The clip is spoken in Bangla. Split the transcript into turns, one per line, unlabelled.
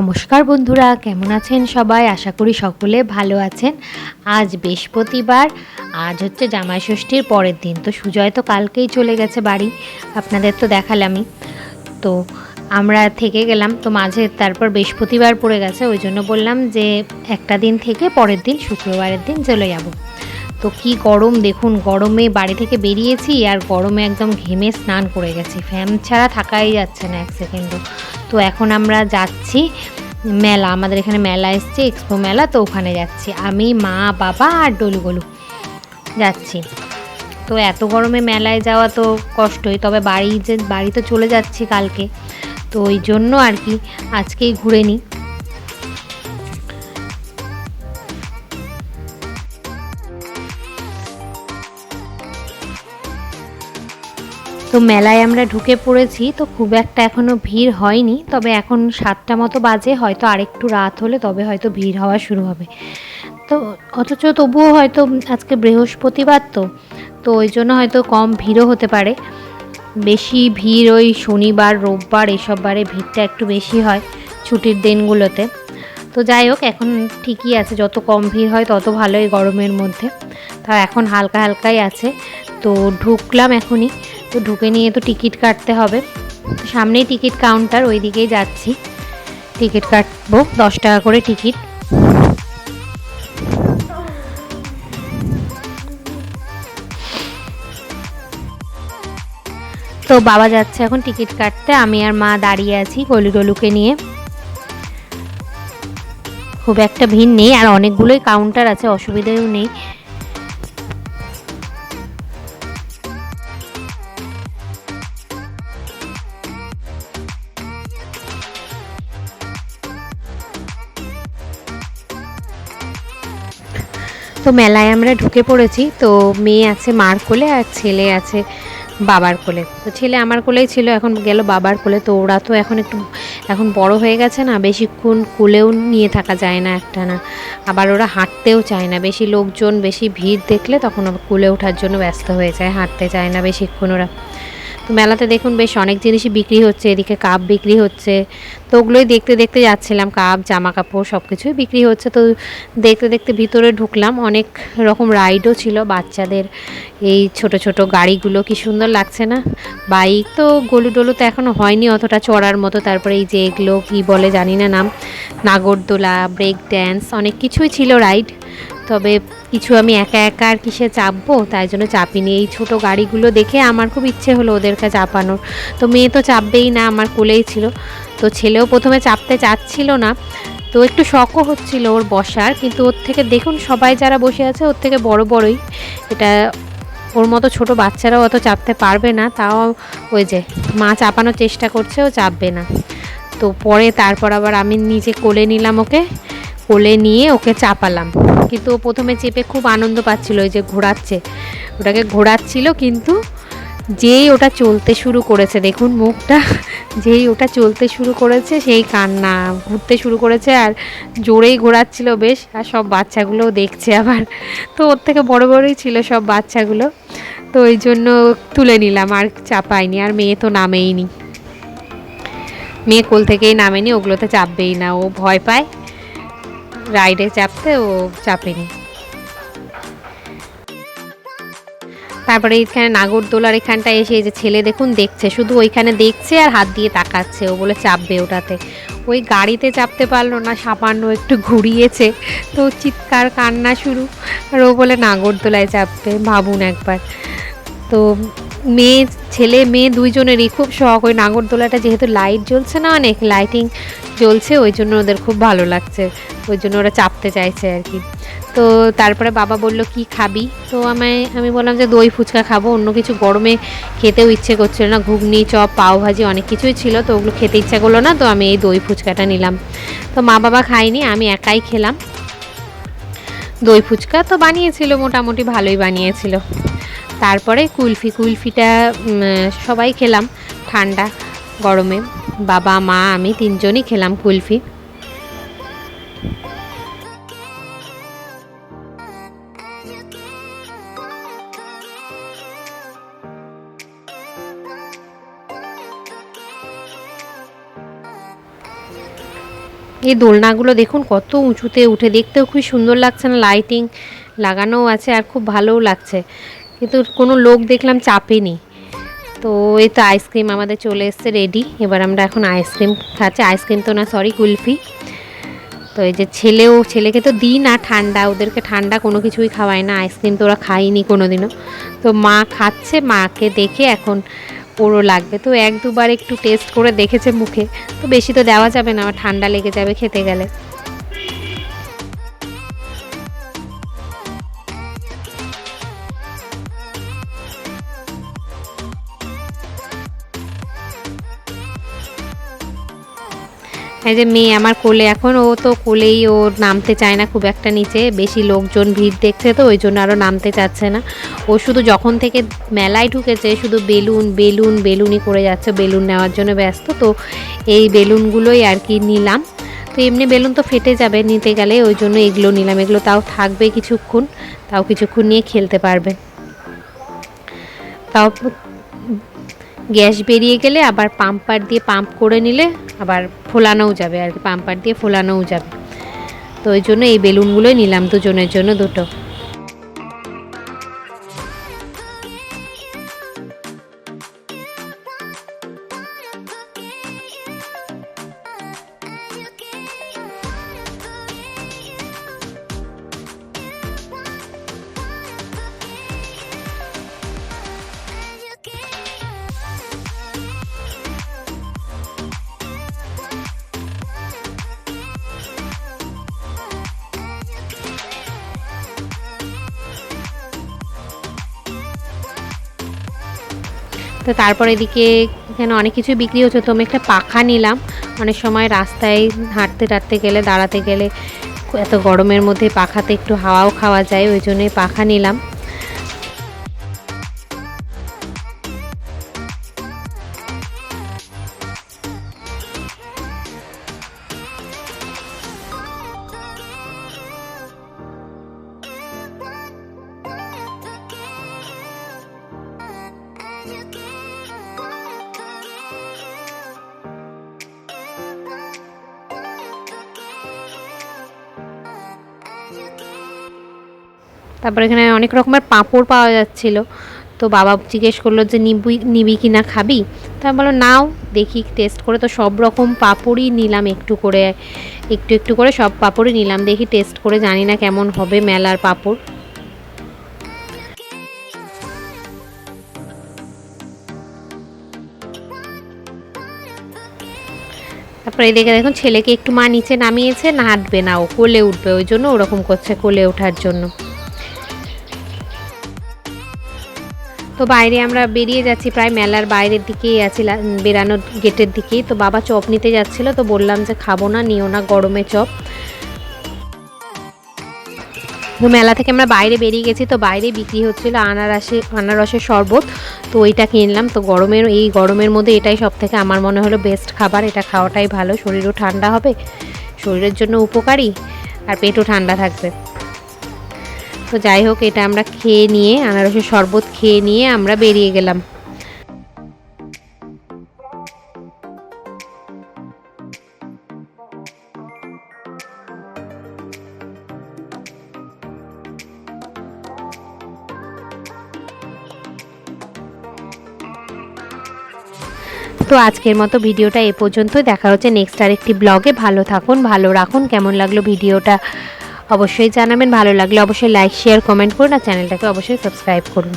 নমস্কার বন্ধুরা, কেমন আছেন সবাই? আশা করি সকলে ভালো আছেন। আজ বৃহস্পতিবার, আজ হচ্ছে জামাই ষষ্ঠীর পরের দিন, তো সুজয় তো কালকেই চলে গেছে বাড়ি, আপনাদের তো দেখালামই। তো আমরা থেকে গেলাম, তো মাঝে তারপর বৃহস্পতিবার পড়ে গেছে, ওই জন্য বললাম যে একটা দিন থেকে পরের দিন, শুক্রবারের দিন চলে যাব। তো কি গরম, দেখুন, গরমে বাড়ি থেকে বেরিয়েছি আর গরমে একদম ঘেমে স্নান করে গেছি। ফ্যান ছাড়া থাকাই যাচ্ছে না এক সেকেন্ডও। তো এখন আমরা যাচ্ছি মেলা, আমাদের এখানে মেলা এসছে এক্সপো মেলা, তো ওখানে যাচ্ছি। আমি, মা, বাবা আর ডলু গলু যাচ্ছি। তো এত গরমে মেলায় যাওয়া তো কষ্টই, তবে বাড়ি যে, বাড়ি তো চলে যাচ্ছি কালকে। তো ওই জন্য আর কি আজকেই ঘুরে নিই। তো মেলায় আমরা ঢুকে পড়েছি, তো খুব একটা এখনও ভিড় হয়নি, তবে এখন সাতটা মতো বাজে, হয়তো আরেকটু রাত হলে তবে হয়তো ভিড় হওয়া শুরু হবে। তো অথচ তবুও হয়তো আজকে বৃহস্পতিবার তো তো ওই জন্য হয়তো কম ভিড়ও হতে পারে। বেশি ভিড় ওই শনিবার, রোববার এসব বারে ভিড়টা একটু বেশি হয় ছুটির দিনগুলোতে। তো যাই হোক, এখন ঠিকই আছে, যত কম ভিড় হয় তত ভালো এই গরমের মধ্যে। তা এখন হালকা হালকাই আছে, তো ঢুকলাম এখনই। তো ঢুকে নিয়ে তো টিকিট কাটতে হবে। সামনেই টিকিট কাউন্টার ওই দিকেই যাচ্ছি। টিকিট কাটবো, দশ টাকা করে টিকিট। তো বাবা যাচ্ছে এখন টিকিট কাটতে, আমি আর মা দাঁড়িয়ে আছি গলু গলুকে নিয়ে। খুব একটা ভিড় নেই, আর অনেকগুলোই কাউন্টার আছে, অসুবিধেও নেই। তো মেলায় আমরা ঢুকে পড়েছি। তো মেয়ে আছে মার কোলে আর ছেলে আছে বাবার কোলে। তো ছেলে আমার কোলেই ছিল, এখন গেল বাবার কোলে। তো ওরা তো এখন একটু, এখন বড় হয়ে গেছে না, বেশিক্ষণ কোলেও নিয়ে থাকা যায় না একটা না। আবার ওরা হাঁটতেও চায় না, বেশি লোকজন, বেশি ভিড় দেখলে তখন কোলে ওঠার জন্য ব্যস্ত হয়ে যায়, হাঁটতে চায় না বেশিক্ষণ ওরা। তো মেলাতে দেখুন বেশ অনেক জিনিসই বিক্রি হচ্ছে, এদিকে কাপ বিক্রি হচ্ছে। তো ওগুলোই দেখতে দেখতে যাচ্ছিলাম, কাপ জামা কাপড় সব কিছুই বিক্রি হচ্ছে। তো দেখতে দেখতে ভিতরে ঢুকলাম, অনেক রকম রাইডও ছিল বাচ্চাদের। এই ছোট ছোট গাড়িগুলো কি সুন্দর লাগছে না? বাইক তো গলু ডলু তো এখনও হয়নি অতটা চড়ার মতো, তারপরে এই যে এগুলো কী বলে জানি না নাম, নাগরদোলা, ব্রেক ড্যান্স, অনেক কিছুই ছিল রাইড। তবে কিছু আমি একা একা আর কিসে চাপবো? তাই জন্য চাপিনি এই ছোট গাড়িগুলো দেখে আমার খুব ইচ্ছে হলো ওদেরকে চাপানোর। তো মেয়ে তো চাপবেই না, আমার কোলেই ছিল। তো ছেলেও প্রথমে চাপতে চাচ্ছিল না। তো একটু শখও হচ্ছিল ওর বসার, কিন্তু ওর থেকে দেখুন সবাই যারা বসে আছে, ওর থেকে বড় বড়ই। এটা ওর মতো ছোট বাচ্চারাও অত চাপতে পারবে না। তাও ওই যে, মা চাপানোর চেষ্টা করছে, ও চাপবে না। তো পরে তারপর আবার আমি নিজে কোলে নিলাম ওকে। কোলে নিয়ে ওকে চাপালাম। কিন্তু প্রথমে চেপে খুব আনন্দ পাচ্ছিল ওই যে ঘোরাচ্ছে। ওটাকে ঘোরাচ্ছিল কিন্তু যেই ওটা চলতে শুরু করেছে, দেখুন মুখটা, যেই ওটা চলতে শুরু করেছে সেই কান্না, ঘুরতে শুরু করেছে আর জোরেই ঘোরাচ্ছিল বেশ, আর সব বাচ্চাগুলোও দেখছে আবার। তো ওর থেকে বড় বড়ই ছিল সব বাচ্চাগুলো। তো ওই জন্য তুলে নিলাম, আর চাপাইনি আর মেয়ে তো নামেইনি। মেয়ে কোল থেকেই নামেনি, ওগুলোতে চাপবেই না, ও ভয় পায়। রাইডে চাপতে ও চাপেনি। তারপরে এইখানে নাগরদোলার এখানটা এসে যে ছেলে দেখুন দেখছে, শুধু ওইখানে দেখছে আর হাত দিয়ে তাকাচ্ছে, ও বলে চাপবে ওটাতে। ওই গাড়িতে চাপতে পারল না, সামান্য একটু ঘুরিয়েছে, তো চিৎকার কান্না শুরু। আর ও বলে নাগরদোলায় চাপবে, ভাবুন একবার। তো মেয়ে, ছেলে, মেয়ে দুইজনেরই খুব শখ, ওই নাগরদোলাটা যেহেতু লাইট জ্বলছে না অনেক লাইটিং জ্বলছে ওই জন্য ওদের খুব ভালো লাগছে, ওই জন্য ওরা চাপতে চাইছে আর কি। তো তারপরে বাবা বলল, কি খাবি? তো আমায়, আমি বললাম যে দই ফুচকা খাব, অন্য কিছু গরমে খেতেও ইচ্ছে করছিল না, ঘুগনি, চপ, পাও ভাজি অনেক কিছুই ছিল, তো ওগুলো খেতে ইচ্ছা করল না, তো আমি এই দই ফুচকাটা নিলাম। তো মা বাবা খাইনি আমি একাই খেলাম। দই ফুচকা তো বানিয়েছিল, মোটামুটি ভালোই বানিয়েছিল। তারপরে কুলফি, কুলফিটা সবাই খেলাম, ঠান্ডা গরমে। বাবা, মা, আমি তিনজনই খেলাম কুলফি। এই দোলনাগুলো দেখুন, কত উঁচুতে উঠে। দেখতেও খুব সুন্দর লাগছে না লাইটিং লাগানোও আছে আর খুব ভালোও লাগছে। কিন্তু কোনো লোক দেখলাম চাপেনি। তো এই তো আইসক্রিম আমাদের চলে এসছে রেডি এবার আমরা এখন আইসক্রিম খাচ্ছি। আইসক্রিম তো না সরি কুলফি। তো এই যে ছেলেও, ছেলেকে তো দিই না ঠান্ডা, ওদেরকে ঠান্ডা কোনো কিছুই খাওয়ায় না। আইসক্রিম তো ওরা খায়নি কোনো দিনও তো মা খাচ্ছে, মাকে দেখে এখন ওরও লাগবে। তো এক দুবার একটু টেস্ট করে দেখেছে মুখে। তো বেশি তো দেওয়া যাবে না আমার ঠান্ডা লেগে যাবে খেতে গেলে। এই যে মেয়ে আমার কোলে, এখন ও তো কোলেই ও নামতে চায় না খুব একটা নিচে, বেশি লোকজন ভিড় দেখছে তো, ওই জন্য আরও নামতে চাচ্ছে না। ও শুধু যখন থেকে মেলায় ঢুকেছে, শুধু বেলুন বেলুন, বেলুনই করে যাচ্ছে, বেলুন নেওয়ার জন্য ব্যস্ত, তো এই বেলুনগুলোই আর কি নিলাম। তো এমনি বেলুন তো ফেটে যাবে নিতে গেলে, ওই জন্য এগুলো নিলাম। এগুলো তাও থাকবে কিছুক্ষণ, তাও কিছুক্ষণ নিয়ে খেলতে পারবে। তাও গ্যাস বেরিয়ে গেলে আবার পাম্পার দিয়ে পাম্প করে নিলে আবার ফোলানোও যাবে আর কি, পাম্পার দিয়ে ফোলানোও যাবে। তো ওই জন্য এই বেলুনগুলোই নিলাম দুজনের জন্য দুটো। তো তারপর এদিকে এখানে অনেক কিছু বিক্রি হচ্ছে। তো আমি একটা পাখা নিলাম। অনেক সময় রাস্তায় হাঁটতে টাটতে গেলে, দাঁড়াতে গেলে এত গরমের মধ্যে পাখাতে একটু হাওয়াও খাওয়া যায়, ওই জন্যই পাখা নিলাম। তারপর এখানে অনেক রকমের পাঁপড় পাওয়া যাচ্ছিল। তো বাবা জিজ্ঞেস করল যে, নিবি নিবি কি না খাবি? তা বলো নাও, দেখি টেস্ট করে তো সব রকম পাঁপড়ই নিলাম একটু করে, একটু একটু করে সব পাঁপড়ই নিলাম। দেখি টেস্ট করে জানি না কেমন হবে মেলার পাঁপড়। তারপরে এদিকে দেখুন, ছেলেকে একটু মা নিচে নামিয়েছে না হাঁটবে না ও, কোলে উঠবে, ওই জন্য ওরকম করছে কোলে ওঠার জন্য। তো বাইরে আমরা বেরিয়ে যাচ্ছি, প্রায় মেলার বাইরের দিকেই আছি বেরানোর গেটের দিকেই। তো বাবা চপ নিতে যাচ্ছিল, তো বললাম যে খাব না, নিও না গরমে চপ। তো মেলা থেকে আমরা বাইরে বেরিয়ে গেছি, তো বাইরে বিক্রি হচ্ছিল আনারসে, আনারসের শরবত। তো ওইটা কিনলাম তো গরমের, এই গরমের মধ্যে এটাই সব থেকে আমার মনে হলো বেস্ট খাবার, এটা খাওয়াটাই ভালো, শরীরও ঠান্ডা হবে, শরীরের জন্য উপকারী, আর পেটও ঠান্ডা থাকবে। তো যাই হোক, এটা আমরা খেয়ে নিয়ে, আনারসের শরবত খেয়ে নিয়ে আমরা বেরিয়ে গেলাম। তো আজকের মতো ভিডিওটা এ পর্যন্ত দেখা হচ্ছে নেক্সট আর একটি ব্লগে। ভালো থাকুন, ভালো রাখুন। কেমন লাগল ভিডিওটা? অবশ্যই জানাবেন। ভালো লাগলে অবশ্যই লাইক শেয়ার কমেন্ট করুন আর চ্যানেলটাকে অবশ্যই সাবস্ক্রাইব করুন।